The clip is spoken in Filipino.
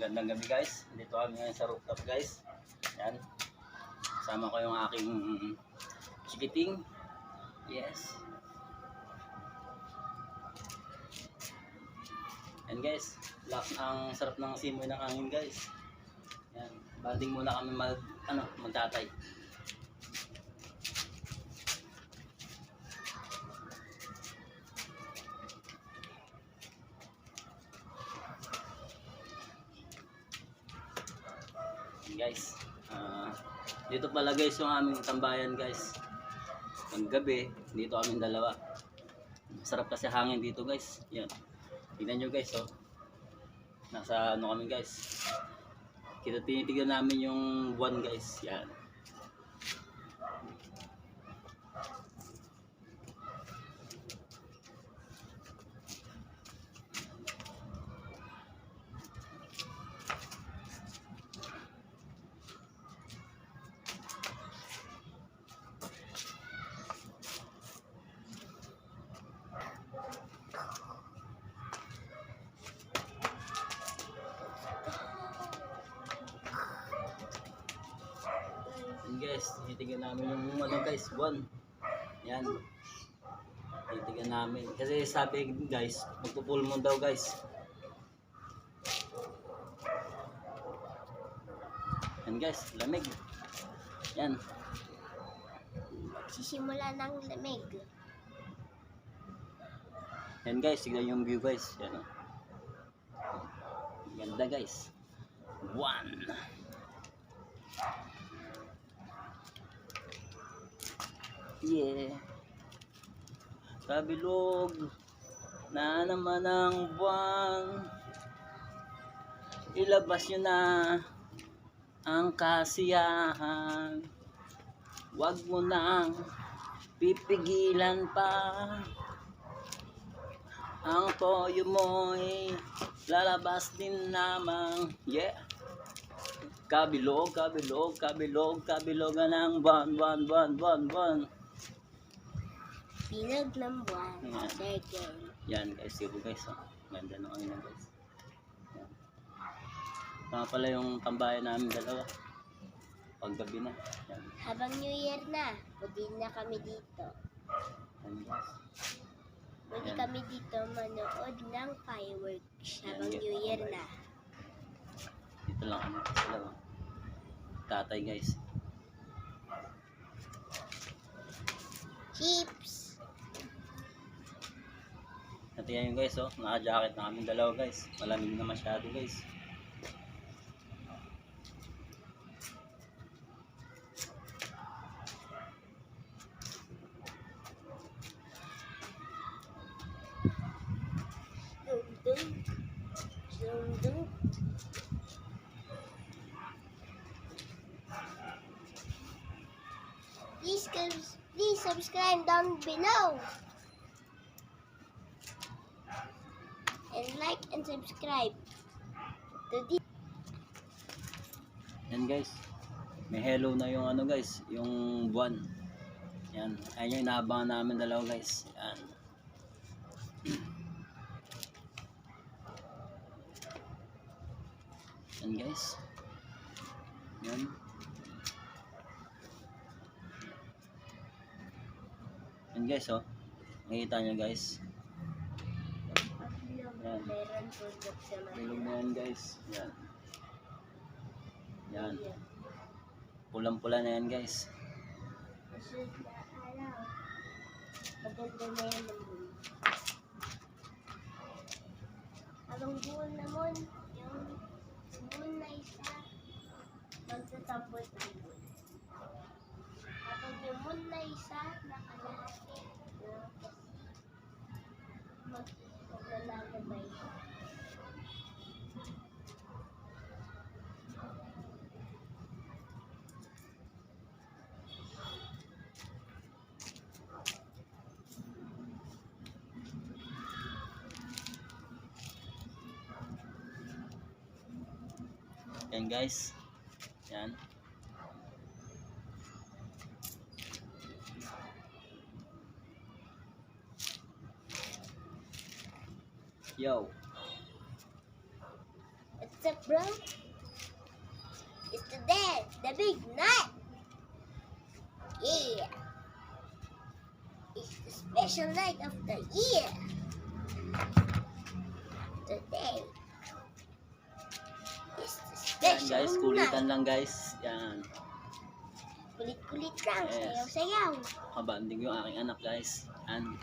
Magandang gabi guys. Dito kami ngayon sa rooftop guys. Yan. Kasama ko yung aking chikiting. Yes. Yan guys. Lakas ang sarap ng simoy ng hangin guys. Yan. Banding muna kami mag ano, magtatay. Guys. Ah, dito pala guys yung aming tambayan guys. Ang gabi, dito kami dalawa. Sarap kasi hangin dito guys. Yan. Tingnan nyo guys oh. Nasa ano kami guys. Kita tinitignan namin yung buwan guys. Yan. Guys, tinitignan namin yung ano guys, buwan. Yan. Tinitignan namin. Kasi sabi guys, magpo-full moon daw guys. Yan guys, lamig. Yan. Sisimula ng lamig. Yan guys, tignan yung view guys. Yan o. Ganda guys. One. Yeah. Kabilog na naman ang buwan. Ilabas nyo na ang kasiyahan. Huwag mo nang pipigilan pa. Ang toyo mo'y lalabas din namang, yeah. Kabilog, kabilog, kabilog, kabilogan ng buwan, buwan, buwan, buwan, buwan. Binog ng buwan. Ayan. Circle. Yan guys, sige guys. Oh. Ganda ng ano guys. Yan. Tama pala yung tambayan namin dalawa. Paggabi na. Yan. Habang New Year na, pwede na kami dito. Yan guys. Pwede Ayan. kami dito manood ng fireworks habang Yan, New Year na. Dito lang ano sila. Tatay guys. Chips! Yan yung guys, oh. Naka-jacket na kami dalawa guys. Malamig na masyado guys. Please, please subscribe down below. And like and subscribe to this. Yan guys. May hello na yung ano guys, yung buwan. Yan. Ayan yung inaabangan namin dalawa guys. Yan. Yan guys. Yan. Yan guys oh. Nakikita nyo guys. Meron product sa Ilong na yan guys. Yan. Yan. Pulang-pula na yan guys. Na araw. Maganda na yan ng buwan. Buwan naman, yung buwan na isa, magtatapos ang buwan. Yan guys. Yan. Yo. What's up, bro? It's today, the big night. Yeah. It's the special night of the year. The Yan guys, kulitan lang guys. Yan. Kulit-kulit lang, sayaw-sayaw. Kabanding yung aking anak guys. Yan.